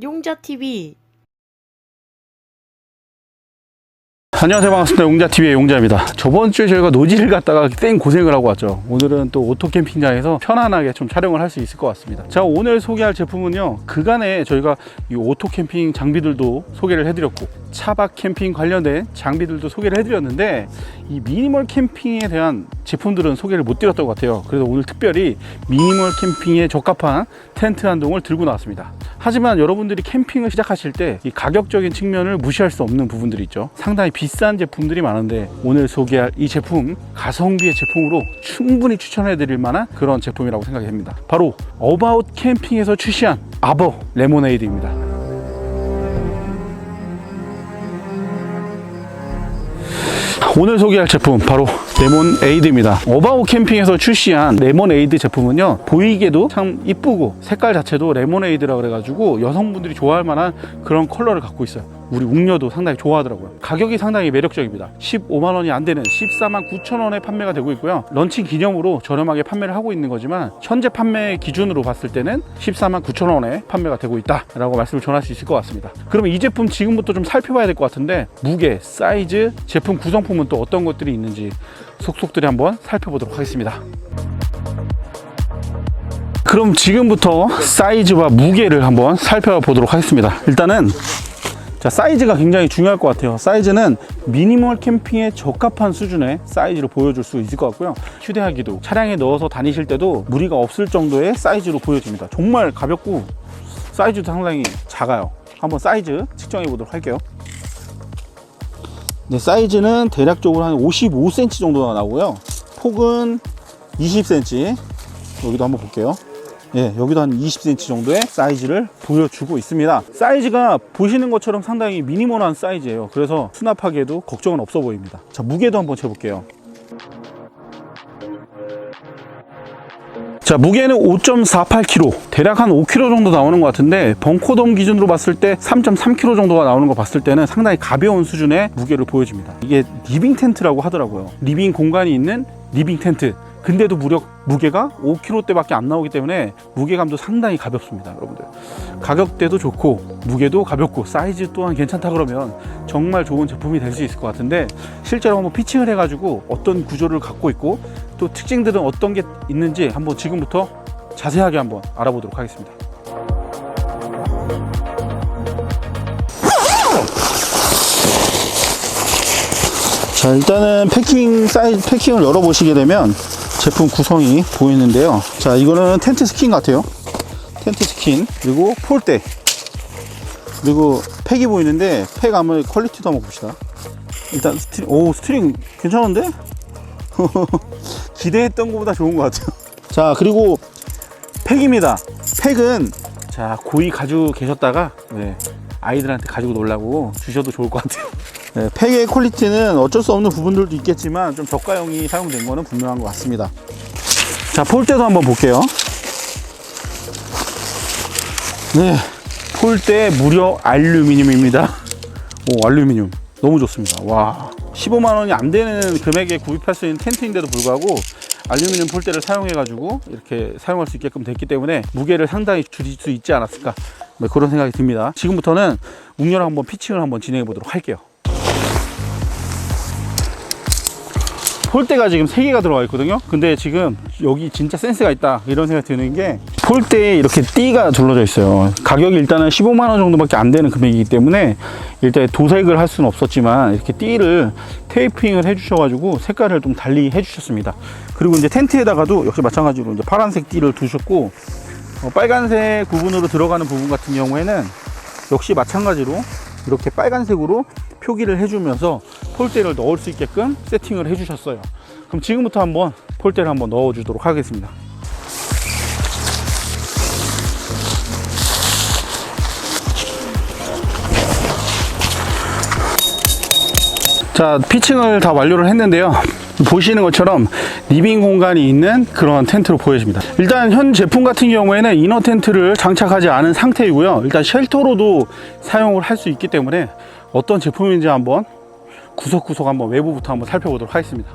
용자TV 안녕하세요. 반갑습니다. 용자TV의 용자입니다. 저번 주에 저희가 노지를 갔다가 땡 고생을 하고 왔죠. 오늘은 또 오토 캠핑장에서 편안하게 좀 촬영을 할 수 있을 것 같습니다. 자 오늘 소개할 제품은요. 그간에 저희가 이 오토 캠핑 장비들도 소개를 해드렸고 차박 캠핑 관련된 장비들도 소개를 해드렸는데 이 미니멀 캠핑에 대한 제품들은 소개를 못 드렸던 것 같아요 그래서 오늘 특별히 미니멀 캠핑에 적합한 텐트 한 동을 들고 나왔습니다 하지만 여러분들이 캠핑을 시작하실 때 이 가격적인 측면을 무시할 수 없는 부분들이 있죠. 상당히 비싼 제품들이 많은데 오늘 소개할 이 제품 가성비의 제품으로 충분히 추천해 드릴 만한 그런 제품이라고 생각이 됩니다. 바로 어바웃 캠핑에서 출시한 아버 레모네이드입니다. 오늘 소개할 제품 바로 레몬 에이드입니다. 어바웃 캠핑에서 출시한 레몬 에이드 제품은요 보이게도 참 이쁘고 색깔 자체도 레몬 에이드라 그래가지고 여성분들이 좋아할 만한 그런 컬러를 갖고 있어요. 우리 웅녀도 상당히 좋아하더라고요. 가격이 상당히 매력적입니다. 15만 원이 안 되는 14만 9천 원에 판매가 되고 있고요. 런칭 기념으로 저렴하게 판매를 하고 있는 거지만 현재 판매 기준으로 봤을 때는 14만 9천 원에 판매가 되고 있다라고 말씀을 전할 수 있을 것 같습니다. 그러면 이 제품 지금부터 좀 살펴봐야 될 것 같은데 무게, 사이즈, 제품 구성품은 또 어떤 것들이 있는지 속속들이 한번 살펴보도록 하겠습니다. 그럼 지금부터 사이즈와 무게를 한번 살펴보도록 하겠습니다. 일단은 자, 사이즈가 굉장히 중요할 것 같아요. 사이즈는 미니멀 캠핑에 적합한 수준의 사이즈로 보여줄 수 있을 것 같고요. 휴대하기도 차량에 넣어서 다니실 때도 무리가 없을 정도의 사이즈로 보여집니다. 정말 가볍고 사이즈도 상당히 작아요. 한번 사이즈 측정해 보도록 할게요. 네, 사이즈는 대략적으로 한 55cm 정도가 나오고요. 폭은 20cm. 여기도 한번 볼게요. 예, 여기도 한 20cm 정도의 사이즈를 보여주고 있습니다. 사이즈가 보시는 것처럼 상당히 미니멀한 사이즈예요. 그래서 수납하기에도 걱정은 없어 보입니다. 자, 무게도 한번 재볼게요. 자, 무게는 5.48kg. 대략 한 5kg 정도 나오는 것 같은데, 벙커돔 기준으로 봤을 때 3.3kg 정도가 나오는 거 봤을 때는 상당히 가벼운 수준의 무게를 보여줍니다. 이게 리빙 텐트라고 하더라고요. 리빙 공간이 있는 리빙 텐트. 근데도 무려 무게가 5kg대밖에 안 나오기 때문에 무게감도 상당히 가볍습니다, 여러분들. 가격대도 좋고 무게도 가볍고 사이즈 또한 괜찮다 그러면 정말 좋은 제품이 될 수 있을 것 같은데 실제로 한번 피칭을 해가지고 어떤 구조를 갖고 있고 또 특징들은 어떤 게 있는지 한번 지금부터 자세하게 한번 알아보도록 하겠습니다. 자 일단은 패킹 사이즈 패킹을 열어 보시게 되면 제품 구성이 보이는데요. 자 이거는 텐트 스킨 같아요. 텐트 스킨 그리고 폴대 그리고 팩이 보이는데 팩 한번 퀄리티도 한번 봅시다. 일단 스트링 오 스트링 괜찮은데 기대했던 것보다 좋은 것 같아요 자 그리고 팩입니다 팩은 자 고이 가지고 계셨다가 네, 아이들한테 가지고 놀라고 주셔도 좋을 것 같아요 네, 팩의 퀄리티는 어쩔 수 없는 부분들도 있겠지만 좀 저가형이 사용된 거는 분명한 것 같습니다. 자, 폴대도 한번 볼게요. 네, 폴대 무려 알루미늄입니다. 오, 알루미늄. 너무 좋습니다. 와. 15만 원이 안 되는 금액에 구입할 수 있는 텐트인데도 불구하고 알루미늄 폴대를 사용해 가지고 이렇게 사용할 수 있게끔 됐기 때문에 무게를 상당히 줄일 수 있지 않았을까 네, 그런 생각이 듭니다. 지금부터는 웅렬 한번 피칭을 한번 진행해 보도록 할게요. 폴대가 지금 3개가 들어가 있거든요. 근데 지금 여기 진짜 센스가 있다. 이런 생각이 드는 게 폴대에 이렇게 띠가 둘러져 있어요. 가격이 일단은 15만원 정도밖에 안 되는 금액이기 때문에 일단 도색을 할 수는 없었지만 이렇게 띠를 테이핑을 해 주셔가지고 색깔을 좀 달리 해 주셨습니다. 그리고 이제 텐트에다가도 역시 마찬가지로 이제 파란색 띠를 두셨고 어, 빨간색 부분으로 들어가는 부분 같은 경우에는 역시 마찬가지로 이렇게 빨간색으로 표기를 해주면서 폴대를 넣을 수 있게끔 세팅을 해주셨어요. 그럼 지금부터 한번 폴대를 한번 넣어주도록 하겠습니다. 자, 피칭을 다 완료를 했는데요. 보시는 것처럼 리빙 공간이 있는 그런 텐트로 보여집니다. 일단 현 제품 같은 경우에는 이너 텐트를 장착하지 않은 상태이고요. 일단 쉘터로도 사용을 할 수 있기 때문에 어떤 제품인지 한번 구석구석 한번 외부부터 한번 살펴보도록 하겠습니다.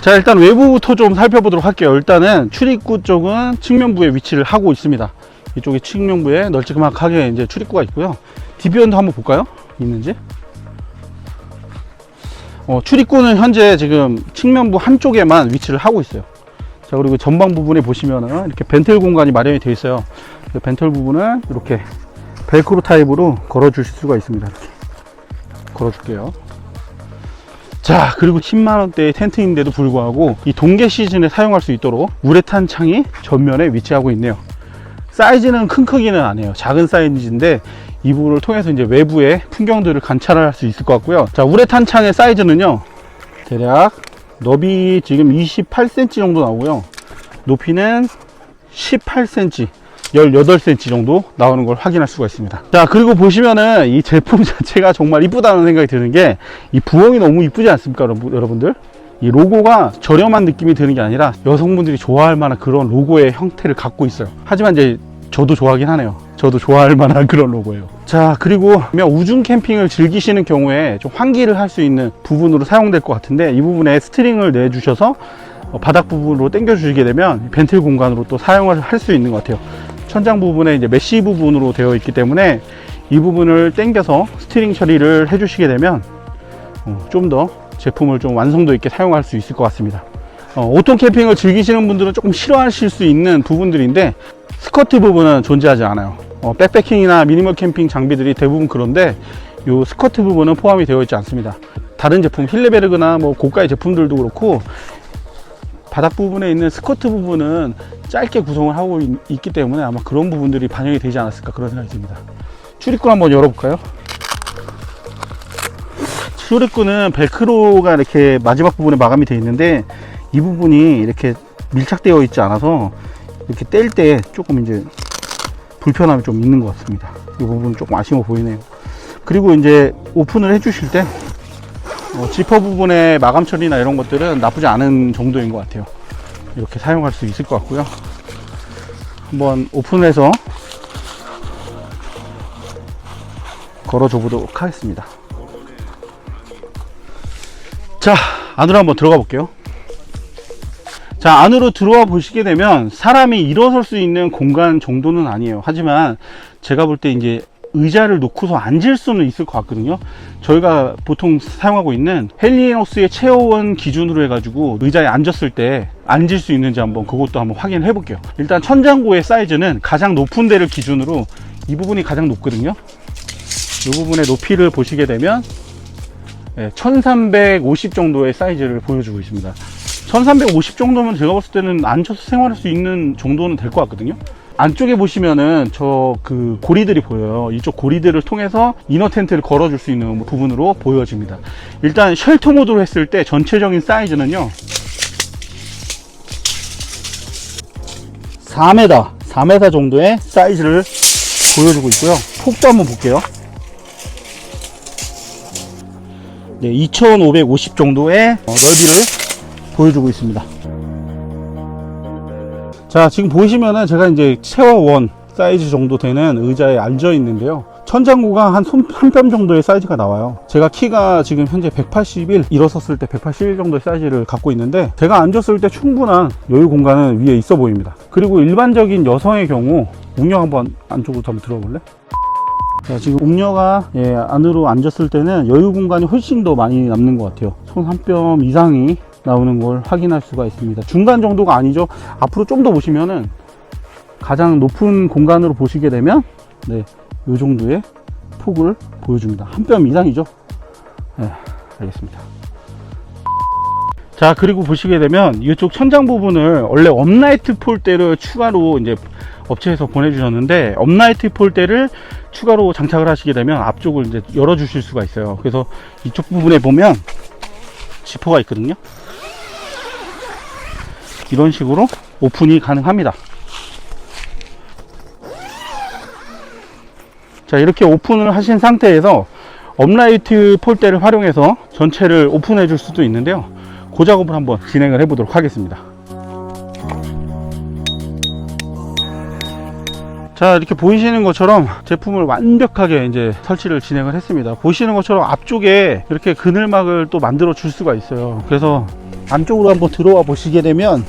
자, 일단 외부부터 좀 살펴보도록 할게요. 일단은 출입구 쪽은 측면부에 위치를 하고 있습니다. 이쪽에 측면부에 널찍하게 이제 출입구가 있고요. 디비언도 한번 볼까요? 있는지. 어, 출입구는 현재 지금 측면부 한쪽에만 위치를 하고 있어요. 자, 그리고 전방 부분에 보시면은 이렇게 벤틀 공간이 마련이 되어 있어요. 그 벤틀 부분은 이렇게 벨크로 타입으로 걸어 주실 수가 있습니다. 이렇게 걸어 줄게요. 자, 그리고 10만원대의 텐트인데도 불구하고 이 동계 시즌에 사용할 수 있도록 우레탄 창이 전면에 위치하고 있네요. 사이즈는 큰 크기는 아니에요. 작은 사이즈인데 이 부분을 통해서 이제 외부의 풍경들을 관찰할 수 있을 것 같고요. 자, 우레탄 창의 사이즈는요. 대략 너비 지금 28cm 정도 나오고요. 높이는 18cm, 18cm 정도 나오는 걸 확인할 수가 있습니다. 자, 그리고 보시면은 이 제품 자체가 정말 이쁘다는 생각이 드는 게 이 부엉이 너무 이쁘지 않습니까, 여러분- 여러분들? 이 로고가 저렴한 느낌이 드는 게 아니라 여성분들이 좋아할 만한 그런 로고의 형태를 갖고 있어요. 하지만 이제 저도 좋아하긴 하네요. 저도 좋아할 만한 그런 로고예요. 자, 그리고 우중 캠핑을 즐기시는 경우에 좀 환기를 할 수 있는 부분으로 사용될 것 같은데 이 부분에 스트링을 내주셔서 어, 바닥 부분으로 당겨 주시게 되면 벤틀 공간으로 또 사용을 할 수 있는 것 같아요. 천장 부분에 이제 메쉬 부분으로 되어 있기 때문에 이 부분을 당겨서 스트링 처리를 해주시게 되면 어, 좀더 제품을 좀 완성도 있게 사용할 수 있을 것 같습니다. 어, 오토 캠핑을 즐기시는 분들은 조금 싫어하실 수 있는 부분들인데 스커트 부분은 존재하지 않아요. 어, 백패킹이나 미니멀 캠핑 장비들이 대부분 그런데 이 스커트 부분은 포함이 되어 있지 않습니다. 다른 제품 힐레베르그나 뭐 고가의 제품들도 그렇고 바닥 부분에 있는 스커트 부분은 짧게 구성을 하고 있, 기 때문에 아마 그런 부분들이 반영이 되지 않았을까 그런 생각이 듭니다. 출입구 한번 열어볼까요? 출입구는 벨크로가 이렇게 마지막 부분에 마감이 되어 있는데 이 부분이 이렇게 밀착되어 있지 않아서 이렇게 뗄 때 조금 이제 불편함이 좀 있는 것 같습니다. 이 부분 조금 아쉬워 보이네요. 그리고 이제 오픈을 해 주실 때 어, 지퍼 부분의 마감 처리나 이런 것들은 나쁘지 않은 정도인 것 같아요. 이렇게 사용할 수 있을 것 같고요. 한번 오픈해서 걸어줘 보도록 하겠습니다. 자, 안으로 한번 들어가 볼게요. 자, 안으로 들어와 보시게 되면 사람이 일어설 수 있는 공간 정도는 아니에요. 하지만 제가 볼 때 이제 의자를 놓고서 앉을 수는 있을 것 같거든요. 저희가 보통 사용하고 있는 헬리노스의 체어원 기준으로 해가지고 의자에 앉았을 때 앉을 수 있는지 한번 그것도 한번 확인을 해볼게요. 일단 천장고의 사이즈는 가장 높은 데를 기준으로 이 부분이 가장 높거든요. 이 부분의 높이를 보시게 되면 1350 정도의 사이즈를 보여주고 있습니다. 1350 정도면 제가 봤을 때는 앉아서 생활할 수 있는 정도는 될 것 같거든요. 안쪽에 보시면은 저 그 고리들이 보여요. 이쪽 고리들을 통해서 이너 텐트를 걸어줄 수 있는 부분으로 보여집니다. 일단 쉘터 모드로 했을 때 전체적인 사이즈는요. 4m, 4m 정도의 사이즈를 보여주고 있고요. 폭도 한번 볼게요. 네, 2550 정도의 어, 넓이를 보여주고 있습니다. 자, 지금 보시면은 제가 이제 체어원 사이즈 정도 되는 의자에 앉아 있는데요. 천장고가 한손한뼘 정도의 사이즈가 나와요. 제가 키가 지금 현재 181, 일어섰을 때 181 정도의 사이즈를 갖고 있는데 제가 앉았을 때 충분한 여유 공간은 위에 있어 보입니다. 그리고 일반적인 여성의 경우 웅녀 한번 안쪽으로 한번 들어볼래? 자, 지금 웅녀가 예, 안으로 앉았을 때는 여유 공간이 훨씬 더 많이 남는 것 같아요. 손 한 뼘 이상이 나오는 걸 확인할 수가 있습니다. 중간 정도가 아니죠. 앞으로 좀 더 보시면은 가장 높은 공간으로 보시게 되면 네, 이 정도의 폭을 보여줍니다. 한 뼘 이상이죠. 네, 알겠습니다. 자, 그리고 보시게 되면 이쪽 천장 부분을 원래 업라이트 폴대를 추가로 이제 업체에서 보내주셨는데 업라이트 폴대를 추가로 장착을 하시게 되면 앞쪽을 이제 열어 주실 수가 있어요. 그래서 이쪽 부분에 보면 지퍼가 있거든요. 이런 식으로 오픈이 가능합니다. 자, 이렇게 오픈을 하신 상태에서 업라이트 폴대를 활용해서 전체를 오픈해 줄 수도 있는데요. 그 작업을 한번 진행을 해 보도록 하겠습니다. 자 이렇게 보이시는 것처럼 제품을 완벽하게 이제 설치를 진행을 했습니다 보시는 것처럼 앞쪽에 이렇게 그늘막을 또 만들어 줄 수가 있어요 그래서 안쪽으로 한번 들어와 보시게 되면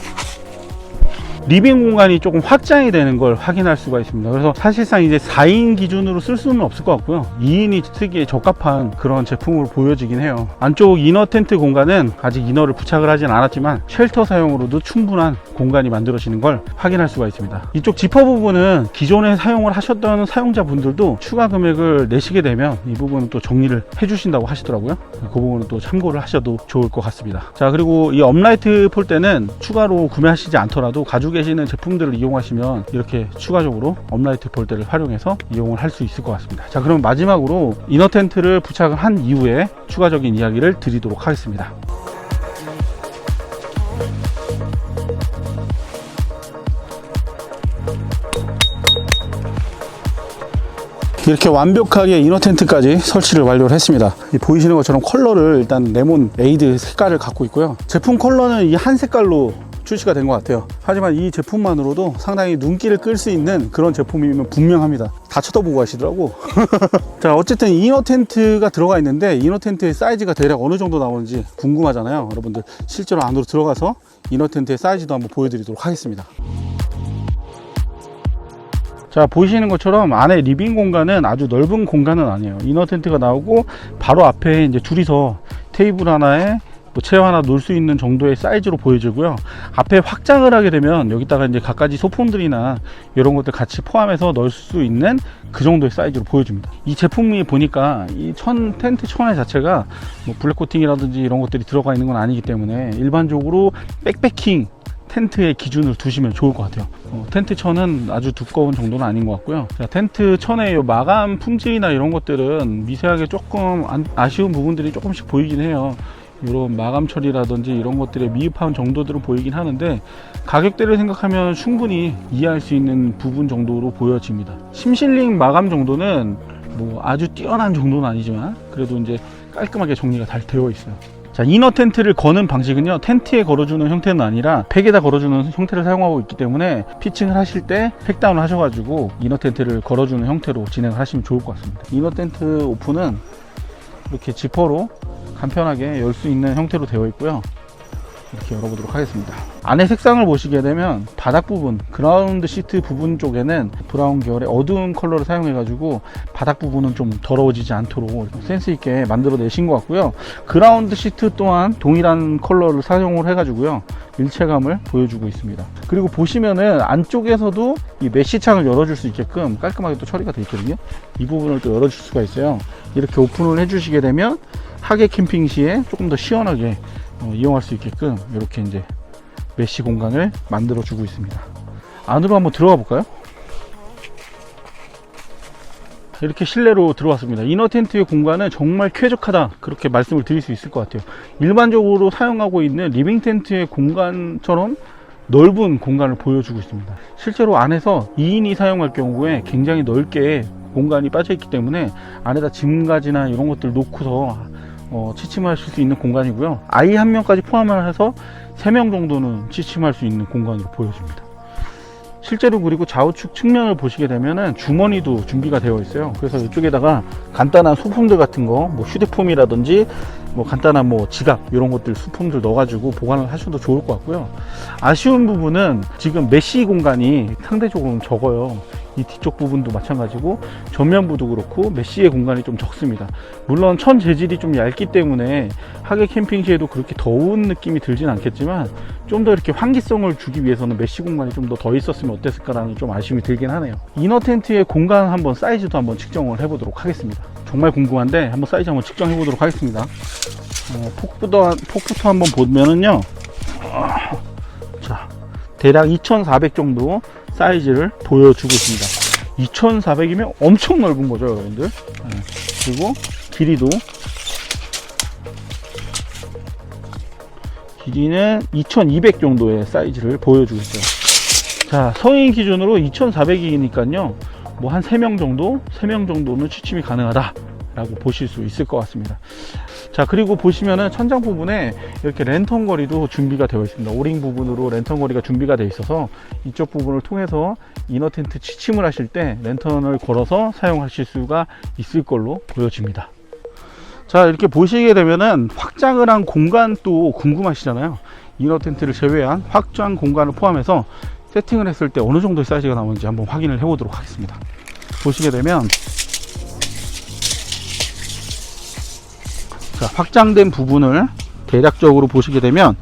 리빙 공간이 조금 확장이 되는 걸 확인할 수가 있습니다. 그래서 사실상 이제 4인 기준으로 쓸 수는 없을 것 같고요. 2인이 쓰기에 적합한 그런 제품으로 보여지긴 해요. 안쪽 이너 텐트 공간은 아직 이너를 부착을 하진 않았지만 쉘터 사용으로도 충분한 공간이 만들어지는 걸 확인할 수가 있습니다. 이쪽 지퍼 부분은 기존에 사용을 하셨던 사용자분들도 추가 금액을 내시게 되면 이 부분은 또 정리를 해주신다고 하시더라고요. 그 부분은 또 참고를 하셔도 좋을 것 같습니다. 자 그리고 이 업라이트 폴대는 추가로 구매하시지 않더라도 가지고 계시는 제품들을 이용하시면 이렇게 추가적으로 업라이트 폴대를 활용해서 이용을 할 수 있을 것 같습니다. 자 그럼 마지막으로 이너 텐트를 부착을 한 이후에 추가적인 이야기를 드리도록 하겠습니다. 이렇게 완벽하게 이너 텐트까지 설치를 완료를 했습니다. 이 보이시는 것처럼 컬러를 일단 레몬 에이드 색깔을 갖고 있고요. 제품 컬러는 이 한 색깔로 출시가 된 것 같아요. 하지만 이 제품만으로도 상당히 눈길을 끌 수 있는 그런 제품이면 분명합니다. 다 쳐다보고 하시더라고. 자, 어쨌든 이너 텐트가 들어가 있는데 이너 텐트의 사이즈가 대략 어느 정도 나오는지 궁금하잖아요. 여러분들 실제로 안으로 들어가서 이너 텐트의 사이즈도 한번 보여드리도록 하겠습니다. 자 보이시는 것처럼 안에 리빙 공간은 아주 넓은 공간은 아니에요 이너 텐트가 나오고 바로 앞에 이제 둘이서 테이블 하나에 뭐 체어 하나 놓을 수 있는 정도의 사이즈로 보여지고요 앞에 확장을 하게 되면 여기다가 이제 갖가지 소품들이나 이런 것들 같이 포함해서 넣을 수 있는 그 정도의 사이즈로 보여집니다 이 제품이 보니까 이 천 텐트 천에 자체가 뭐 블랙 코팅이라든지 이런 것들이 들어가 있는 건 아니기 때문에 일반적으로 백패킹 텐트의 기준을 두시면 좋을 것 같아요. 어, 텐트 천은 아주 두꺼운 정도는 아닌 것 같고요. 자, 텐트 천의 요 마감 품질이나 이런 것들은 미세하게 조금 안- 아쉬운 부분들이 조금씩 보이긴 해요. 이런 마감 처리라든지 이런 것들의 미흡한 정도들은 보이긴 하는데 가격대를 생각하면 충분히 이해할 수 있는 부분 정도로 보여집니다. 심실링 마감 정도는 뭐 아주 뛰어난 정도는 아니지만 그래도 이제 깔끔하게 정리가 잘 되어 있어요. 자, 이너 텐트를 거는 방식은요, 텐트에 걸어주는 형태는 아니라 팩에다 걸어주는 형태를 사용하고 있기 때문에 피칭을 하실 때 팩다운을 하셔가지고 이너 텐트를 걸어주는 형태로 진행을 하시면 좋을 것 같습니다. 이너 텐트 오픈은 이렇게 지퍼로 간편하게 열 수 있는 형태로 되어 있고요. 이렇게 열어보도록 하겠습니다. 안에 색상을 보시게 되면 바닥 부분, 그라운드 시트 부분 쪽에는 브라운 계열의 어두운 컬러를 사용해 가지고 바닥 부분은 좀 더러워지지 않도록 센스 있게 만들어 내신 것 같고요. 그라운드 시트 또한 동일한 컬러를 사용을 해 가지고요. 일체감을 보여주고 있습니다. 그리고 보시면은 안쪽에서도 이 메쉬 창을 열어줄 수 있게끔 깔끔하게 또 처리가 되어 있거든요. 이 부분을 또 열어줄 수가 있어요. 이렇게 오픈을 해주시게 되면 하계 캠핑 시에 조금 더 시원하게 어, 이용할 수 있게끔 이렇게 이제 메쉬 공간을 만들어 주고 있습니다. 안으로 한번 들어가 볼까요? 이렇게 실내로 들어왔습니다. 이너 텐트의 공간은 정말 쾌적하다 그렇게 말씀을 드릴 수 있을 것 같아요. 일반적으로 사용하고 있는 리빙 텐트의 공간처럼 넓은 공간을 보여주고 있습니다. 실제로 안에서 2인이 사용할 경우에 굉장히 넓게 공간이 빠져 있기 때문에 안에다 짐가지나 이런 것들 놓고서 어, 취침하실 수 있는 공간이고요. 아이 한 명까지 포함을 해서 3명 정도는 취침할 수 있는 공간으로 보여집니다. 실제로 그리고 좌우측 측면을 보시게 되면은 주머니도 준비가 되어 있어요. 그래서 이쪽에다가 간단한 소품들 같은 거, 뭐 휴대폰이라든지 뭐 간단한 뭐 지갑 이런 것들 수품들 넣어가지고 보관을 하셔도 좋을 것 같고요. 아쉬운 부분은 지금 메쉬 공간이 상대적으로 적어요. 이 뒤쪽 부분도 마찬가지고 전면부도 그렇고 메쉬의 공간이 좀 적습니다. 물론 천 재질이 좀 얇기 때문에 하계 캠핑 시에도 그렇게 더운 느낌이 들진 않겠지만 좀 더 이렇게 환기성을 주기 위해서는 메쉬 공간이 좀 더 더 있었으면 어땠을까라는 좀 아쉬움이 들긴 하네요. 이너 텐트의 공간 한번 사이즈도 한번 측정을 해보도록 하겠습니다. 정말 궁금한데 한번 사이즈 한번 측정해 보도록 하겠습니다. 어, 폭부터 폭부터 한번 보면은요. 아, 자 대략 2,400 정도 사이즈를 보여주고 있습니다. 2,400이면 엄청 넓은 거죠, 여러분들. 네. 그리고 길이도 길이는 2,200 정도의 사이즈를 보여주고 있어요. 자, 성인 기준으로 2,400이니까요. 뭐 한 3명 정도, 3명 정도는 취침이 가능하다. 라고 보실 수 있을 것 같습니다. 자, 그리고 보시면은 천장 부분에 이렇게 랜턴 거리도 준비가 되어 있습니다. 오링 부분으로 랜턴 거리가 준비가 되어 있어서 이쪽 부분을 통해서 이너 텐트 취침을 하실 때 랜턴을 걸어서 사용하실 수가 있을 걸로 보여집니다. 자, 이렇게 보시게 되면은 확장을 한 공간도 궁금하시잖아요. 이너 텐트를 제외한 확장 공간을 포함해서 세팅을 했을 때 어느 정도의 사이즈가 나오는지 한번 확인을 해 보도록 하겠습니다. 보시게 되면 자, 확장된 부분을 대략적으로 보시게 되면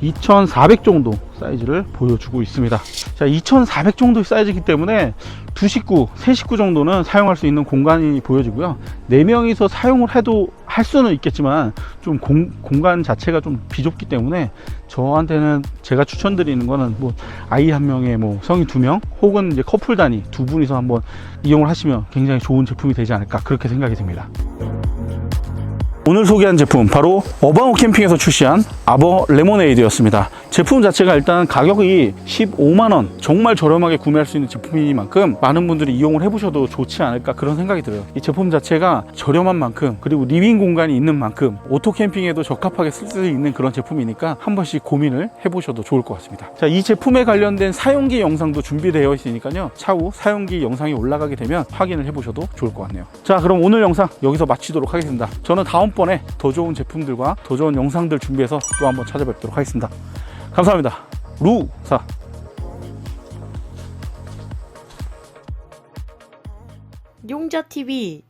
2400 정도 사이즈를 보여주고 있습니다. 자, 2400 정도의 사이즈이기 때문에 두 식구, 세 식구 정도는 사용할 수 있는 공간이 보여지고요. 네 명이서 사용을 해도 할 수는 있겠지만 좀 공, 공간 자체가 좀 비좁기 때문에 저한테는 제가 추천드리는 거는 뭐 아이 한 명에 뭐 성인 두 명 혹은 이제 커플 단위 두 분이서 한번 이용을 하시면 굉장히 좋은 제품이 되지 않을까 그렇게 생각이 듭니다. 오늘 소개한 제품 바로 어바웃 캠핑에서 출시한 아버 레모네이드였습니다. 제품 자체가 일단 가격이 15만원 정말 저렴하게 구매할 수 있는 제품이니만큼 많은 분들이 이용을 해보셔도 좋지 않을까 그런 생각이 들어요. 이 제품 자체가 저렴한 만큼 그리고 리빙 공간이 있는 만큼 오토 캠핑에도 적합하게 쓸 수 있는 그런 제품이니까 한 번씩 고민을 해보셔도 좋을 것 같습니다. 자, 이 제품에 관련된 사용기 영상도 준비되어 있으니까요. 차후 사용기 영상이 올라가게 되면 확인을 해보셔도 좋을 것 같네요. 자, 그럼 오늘 영상 여기서 마치도록 하겠습니다. 저는 다음번에 더 좋은 제품들과 더 좋은 영상들 준비해서 또 한번 찾아뵙도록 하겠습니다. 감사합니다. 루사. 용자TV